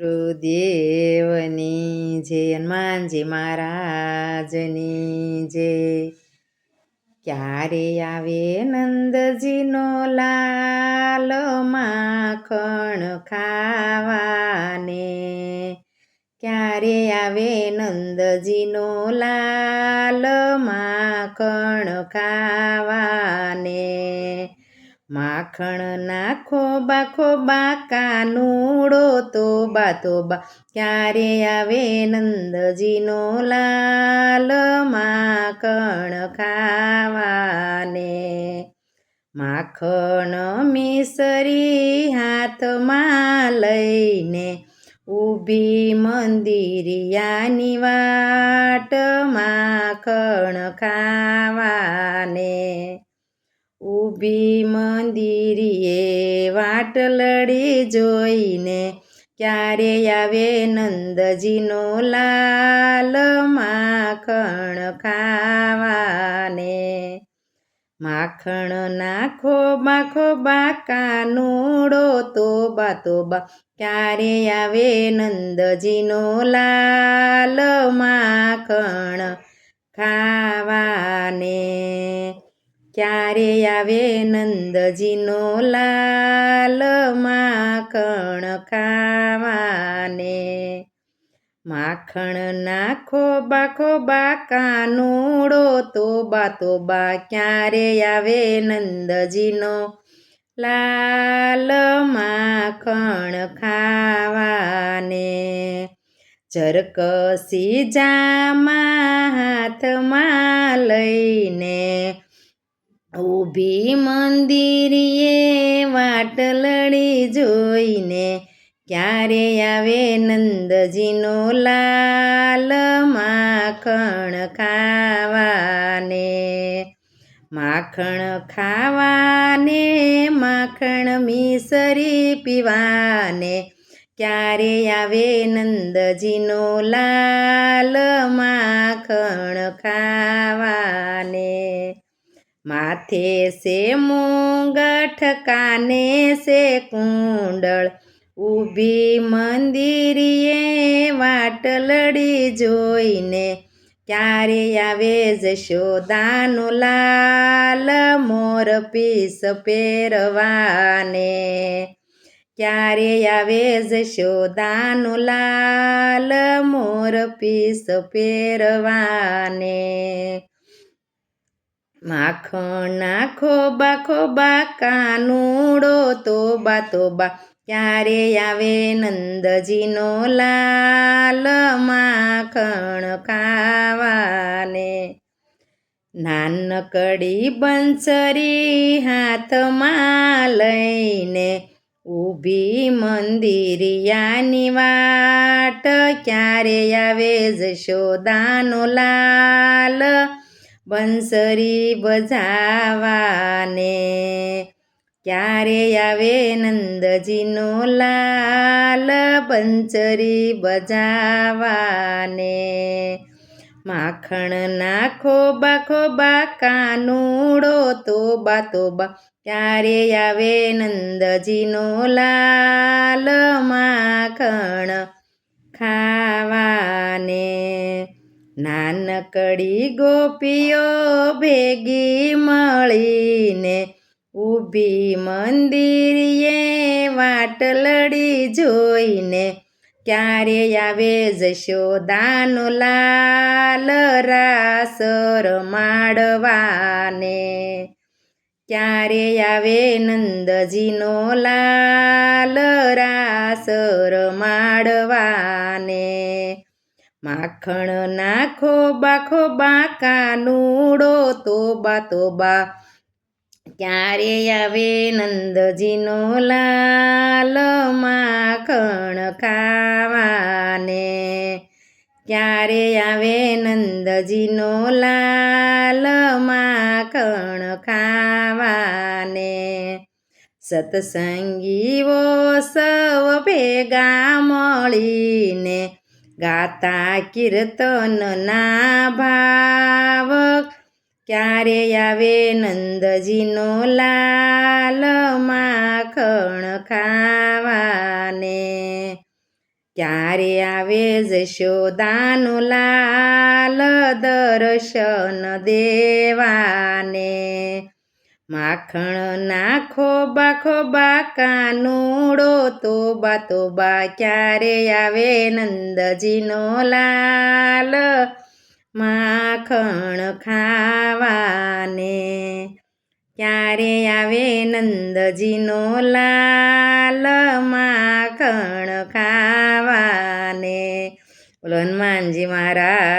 ગુરુદેવની જય હનુમાનજી મહારાજની જય. ક્યારે આવે નંદજીનો લાલ માખણ ખાવાને? ક્યારે આવે નંદજીનો લાલ માખણ ખાવાને? માખણ નાખો, બાખો કાનુડો તો બા તો બા ક્યારે આવે નંદજીનો લાલ માખણ ખાવાને? માખણ મિસરી હાથમાં લઈને ઊભી મંદિરિયાની વાટ માખણ ખાવાને ઊભી મંદિરીએ વાટ લડી જોઈને ક્યારે આવે નંદજીનો લાલ માખણ ખાવાને? માખણ નાખો બાખો બાકાનુડો તો બા તો બા ક્યારે આવે નંદજીનો લાલ માખણ ખાવાને? ક્યારે આવે નંદજીનો લાલ માખણ ખાવાને. માખણ નાખો, બાખો બાકાનુડો તો બા તો બા ક્યારે આવે નંદજીનો લાલ માખણ ખાવાને. ચરકસી જામા હાથમાં લઈને ઊભી મંદિરીએ વાટ લડી જોઈને ક્યારે આવે નંદજીનો લાલ માખણ ખાવાને? માખણ ખાવાને, માખણ મિસરી પીવાને? ક્યારે આવે નંદજીનો લાલ માખણ ખાવાને? માથે સે મુંગઠ સે કુંડળ. ઊભી મંદિરીએ વાટ લડી જોઈને ક્યારે આવે જશોદાનો લાલ મોર પીસ પહેરવાને. ક્યારે આવે જશોદાનો લાલ મોર પીસ પહેરવાને. માખણ નાખો, બાખો બા કાનુડો તો બા તો બા ક્યારે આવે નંદજીનો લાલ માખણ ખાવાને? નાનકડી બંસરી હાથમાં લઈને ઊભી મંદિરિયાની વાટ. ક્યારે આવે જશોદાનો લાલ બંસરી બજાવાને ક્યારે આવે નંદજીનો લાલ બંસરી બજાવાને માખણ નાખો બાખો બા કાનુડો તો બા તો બા ક્યારે આવે નંદજીનો લાલ માખણ ખાવાને નાનકડી ગોપીઓ ભેગી મળીને ઊભી મંદિરીએ વાટલડી જોઈને, ક્યારે આવે જશોદાનો લાલ રાસર માડવાને? ક્યારે આવે નંદજીનો લાલ રાસર માડવાને? માખણ નાખો, બાખો બાકાનુડો તો બા તો બા ક્યારે આવે નંદજીનો લાલ માખણ ખાવાને? ક્યારે આવે નંદજીનો લાલ માખણ ખાવાને? સત્સંગીઓ સવ ભેગા મળીને ગાતા કીર્તનના ભાવ. ક્યારે આવે નંદજીનો લાલ માખણ ખાવાને? ક્યારે આવે જશોદાનો લાલ દર્શન દેવાને? માખણ નાખો, બાખો કાનુડો તોબા તોબા, ક્યારે આવે નંદજીનો લાલ? માખણ ખાવાને ક્યારે આવે નંદજીનો લાલ? માખણ ખાવાને. બોલો હનુમાનજી મહારાજ.